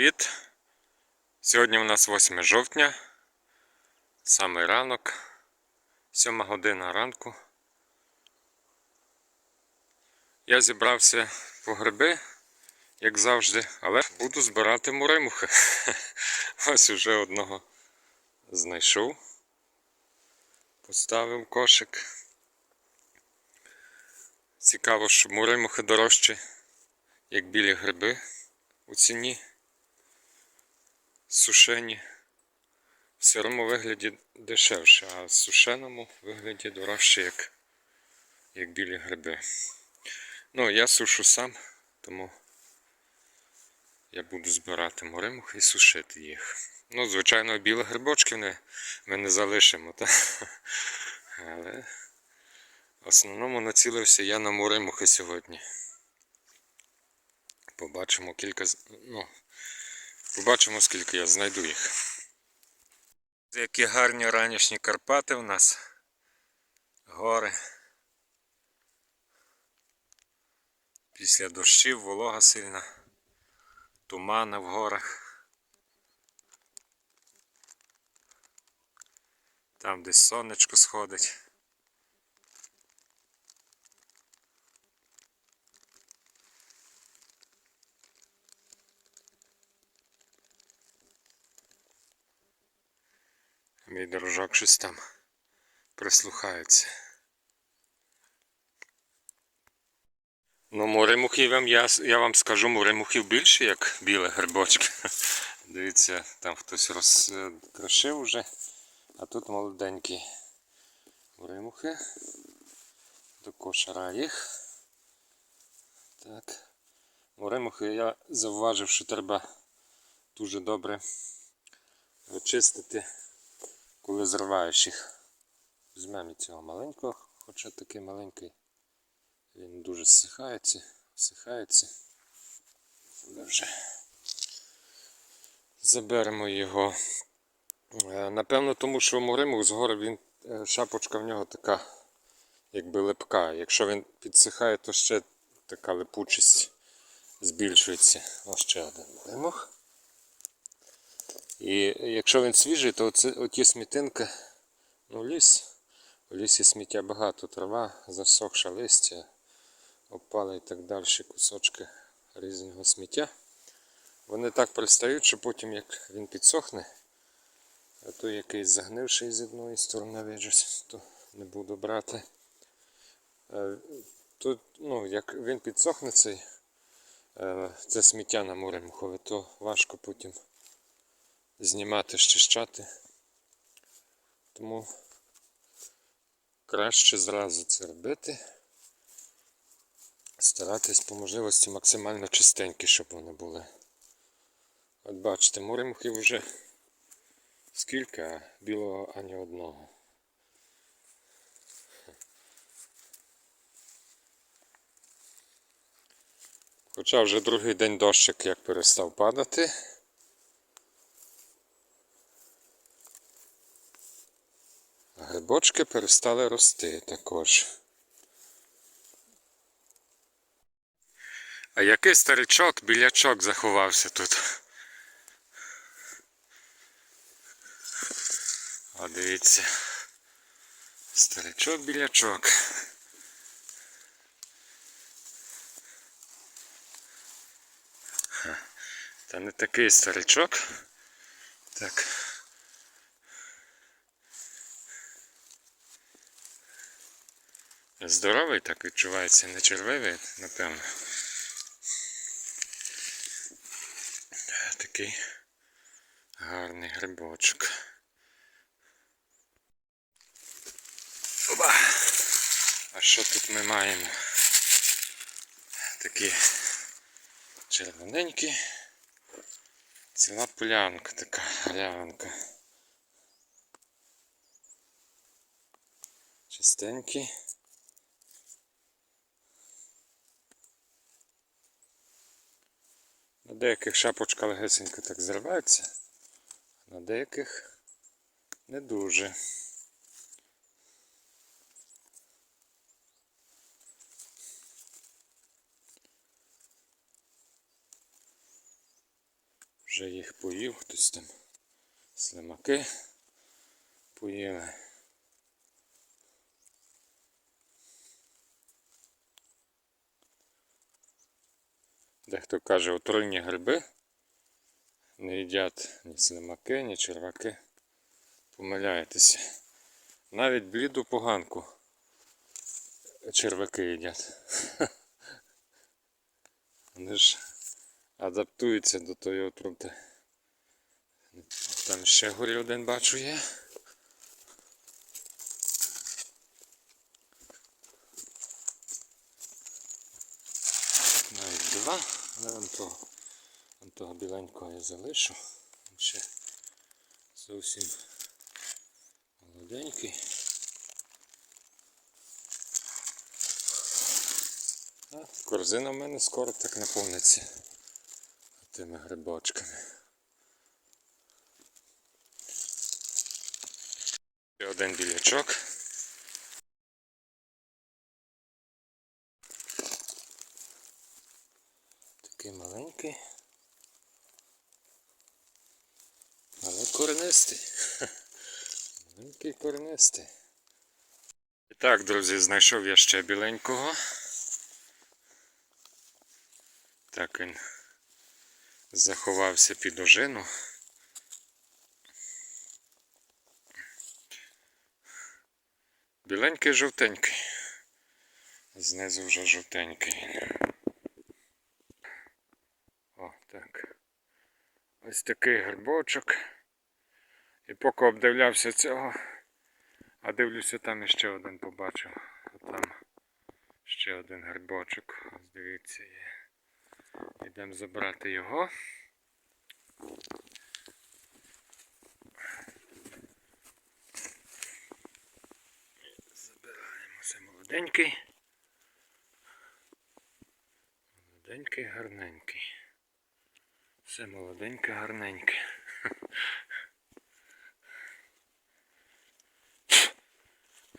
привіт! Сьогодні у нас 8 жовтня, самий ранок, 7 година ранку. Я зібрався по гриби, як завжди, але буду збирати муримухи. Ось уже одного знайшов, поставив кошик. Цікаво, що муримухи дорожчі, як білі гриби у ціні сушені в сирому вигляді дешевше, а в сушеному вигляді дорожче, як, як білі гриби. Ну, я сушу сам, тому я буду збирати моримухи і сушити їх. Ну, звичайно, білі грибочки ми, ми не залишимо, та? але в основному націлився я на моримухи сьогодні. Побачимо кілька. Ну, побачимо, скільки я знайду їх. Які гарні ранішні Карпати у нас. Гори. Після дощів волога сильна. Тумани в горах. Там десь сонечко сходить. Мій дорожок щось там прислухається. Ну, моремухів вам я, я вам скажу, моремухів більше, як біле грибочки. Дивіться, там хтось розкрошив вже, а тут молоденькі моремухи. До кошара їх. Так. Моремухи я зауважив, що треба дуже добре очистити коли зриваєш їх. Візьмемо цього маленького, хоча такий маленький. Він дуже зсихається, всихається. Вже заберемо його. Е, Напевно, тому що моримух згори він, е, шапочка в нього така, якби липка. Якщо він підсихає, то ще така липучість збільшується. Ось ще один моримух. І якщо він свіжий, то оці, оті смітинки, ну ліс, у лісі сміття багато, трава, засохша листя, опали і так далі, кусочки різного сміття. Вони так пристають, що потім як він підсохне, а то якийсь загнивший з одної сторони виджусь, то не буду брати. Е, Тут, ну, як він підсохне цей, е, це сміття на море то важко потім знімати, щищати. Тому краще зразу це робити. Старатись по можливості максимально чистенькі, щоб вони були. От бачите, моремухів вже скільки, а білого ані одного. Хоча вже другий день дощик як перестав падати. Грибочки перестали рости також. А який старичок, білячок заховався тут. О, дивіться. Старичок білячок. Та не такий старичок. Так. Здоровий так відчувається, не червивий, напевно. Такий гарний грибочок. Оба! А що тут ми маємо? Такі червоненькі. Ціла полянка така галявинка. Чистенькі. Деяких шапочка легесенько так зривається, а на деяких не дуже. вже їх поїв, хтось там слимаки поїли. Дехто каже, отруйні гриби не їдять ні слимаки, ні черваки. Помиляєтеся. Навіть бліду поганку черваки їдять. Вони ж адаптуються до тої отрути. Там ще горі один бачу є. Навіть два, але вон того, вон того біленького я залишу. Він ще зовсім молоденький. А, корзина в мене скоро так наповниться тими грибочками. Ще один білячок. Такий маленький. Але коренистий. Маленький коренистий. І так, друзі, знайшов я ще біленького. Так він заховався під ожину. Біленький жовтенький. Знизу вже жовтенький. О, так. Ось такий грибочок. І поки обдивлявся цього, а дивлюся, там іще один побачив. Там ще один грибочок. Ось дивіться є. Йдемо забрати його. Забираємо це молоденький. Молоденький, гарненький. Все молоденьке, гарненьке.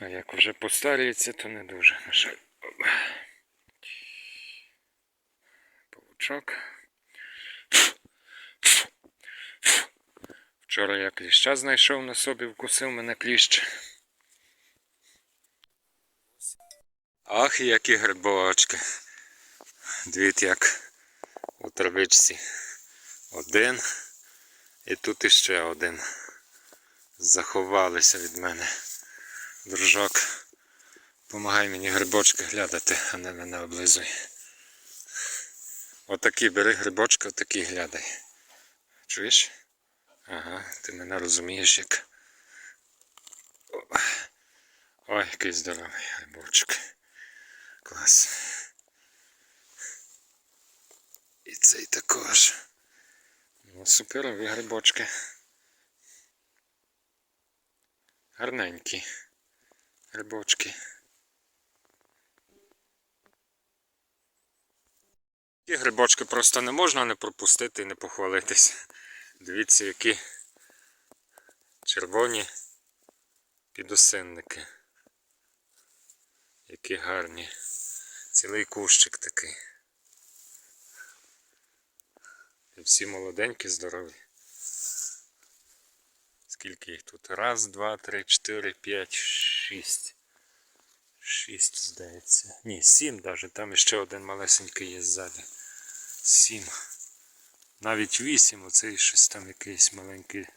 А як вже постаріється, то не дуже, на жаль. Павучок. Вчора я кліща знайшов на собі, вкусив мене кліщ. Ах, які грибочки. Дивіться, як у травичці. Один. І тут іще один. Заховалися від мене. Дружок. Помагай мені грибочки глядати, а не мене облизуй. Отакі бери грибочки, отакі глядай. Чуєш? Ага, ти мене розумієш як. Ой, який здоровий грибочок. Клас. І цей також. Ну, суперові грибочки. Гарненькі грибочки. Ті грибочки просто не можна не пропустити і не похвалитись. Дивіться, які червоні підосинники. Які гарні. Цілий кущик такий. І всі молоденькі, здорові. Скільки їх тут? Раз, два, три, чотири, п'ять, шість. Шість, здається. Ні, сім навіть. Там ще один малесенький є ззаді. Сім. Навіть вісім, оцей щось там якийсь маленький.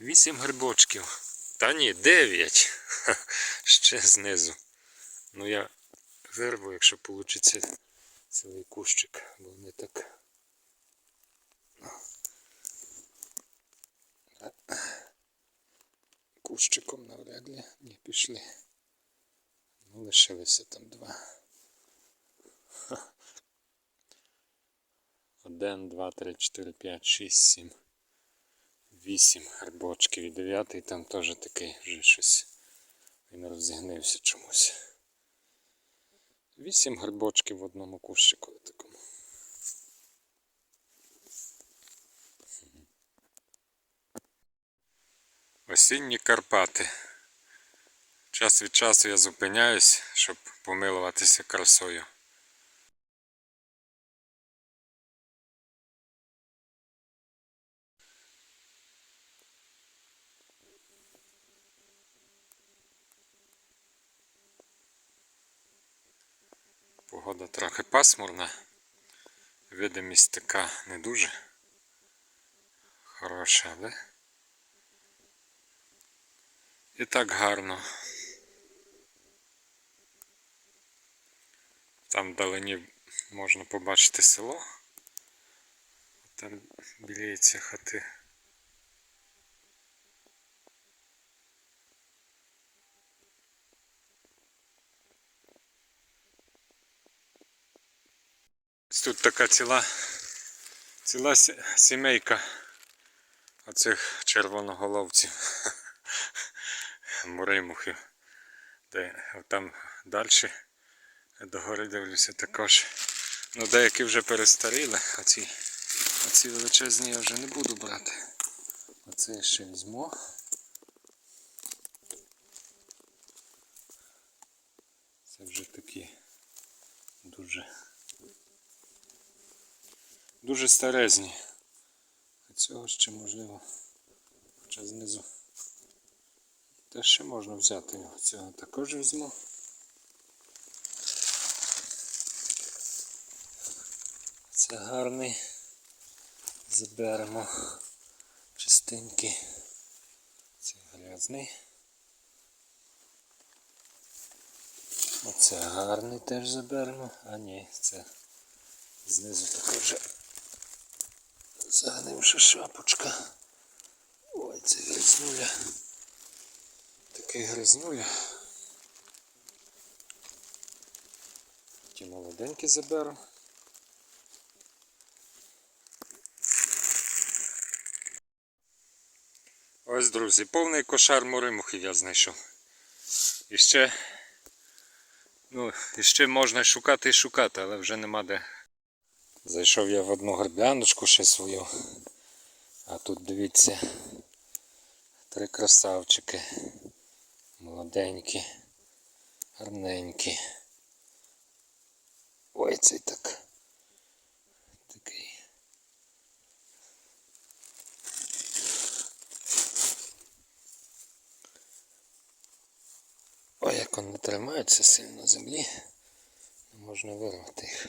Вісім грибочків. Та ні, дев'ять. Ще знизу. Ну я вирву, якщо вийде цілий кущик, бо вони так. Кущиком навряд ли. Ні, пішли. Ну, лишилися там два. Один, два, три, чотири, п'ять, шість, сім. Вісім грибочків. І дев'ятий там теж такий вже щось. Він розігнився чомусь. Вісім грибочків в одному кущику такому. Осінні Карпати. Час від часу я зупиняюсь, щоб помилуватися красою. Погода трохи пасмурна, видимість така не дуже хороша, але і так гарно. Там вдалині можна побачити село. Там біліються хати. Тут така ціла, ціла сімейка оцих червоноголовців. Де там далі догори дивлюся також. Ну деякі вже перестаріли, а ці, а ці величезні я вже не буду брати. Оце я ще візьму. Це вже такі дуже дуже старезні. А цього ще можливо. Хоча знизу. Та ще можна взяти його. Цього також візьму. Це гарний. Заберемо чистенький. Це грязний. Оце гарний теж заберемо. А ні, це знизу також загнивша шапочка. Ой, це грязнуля. Такий грязнуля. Ті молоденькі заберу. Ось, друзі, повний кошар моримухів я знайшов. І ще, ну, і ще можна шукати і шукати, але вже нема де. Зайшов я в одну горбяночку ще свою. А тут дивіться, три красавчики. Молоденькі, гарненькі. Ой, цей так. Такий. Ой, як вони тримаються сильно землі. Не можна вирвати їх.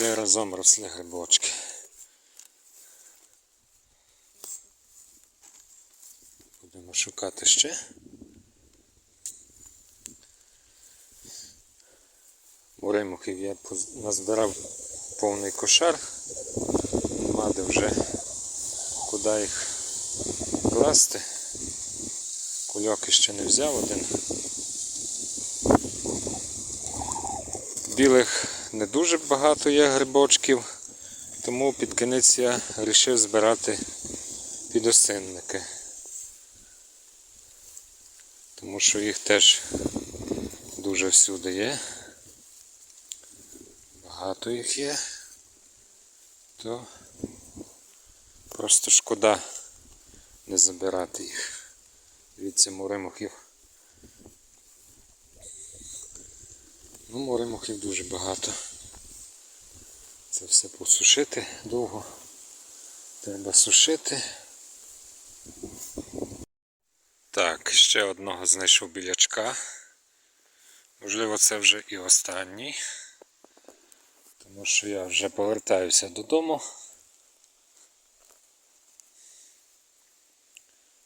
Три разом росли грибочки. Будемо шукати ще. Муримухів я назбирав повний кошар. Нема вже куди їх класти. Кульок ще не взяв один. Білих не дуже багато є грибочків, тому під кінець я вирішив збирати підосинники. Тому що їх теж дуже всюди є. Багато їх є. То просто шкода не забирати їх. Дивіться, моремухів. Ну, моремухів дуже багато. Це все посушити довго. Треба сушити. Так, ще одного знайшов білячка. Можливо, це вже і останній. Тому що я вже повертаюся додому.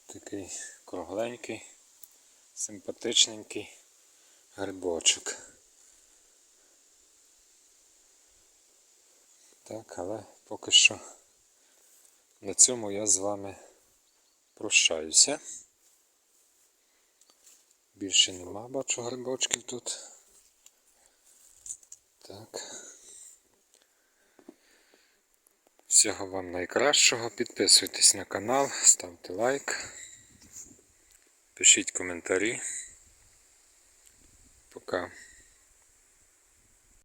Такий кругленький, симпатичненький грибочок. Так, але поки що на цьому я з вами прощаюся. Більше нема, бачу грибочків тут. Так. Всього вам найкращого. Підписуйтесь на канал, ставте лайк, пишіть коментарі. Пока.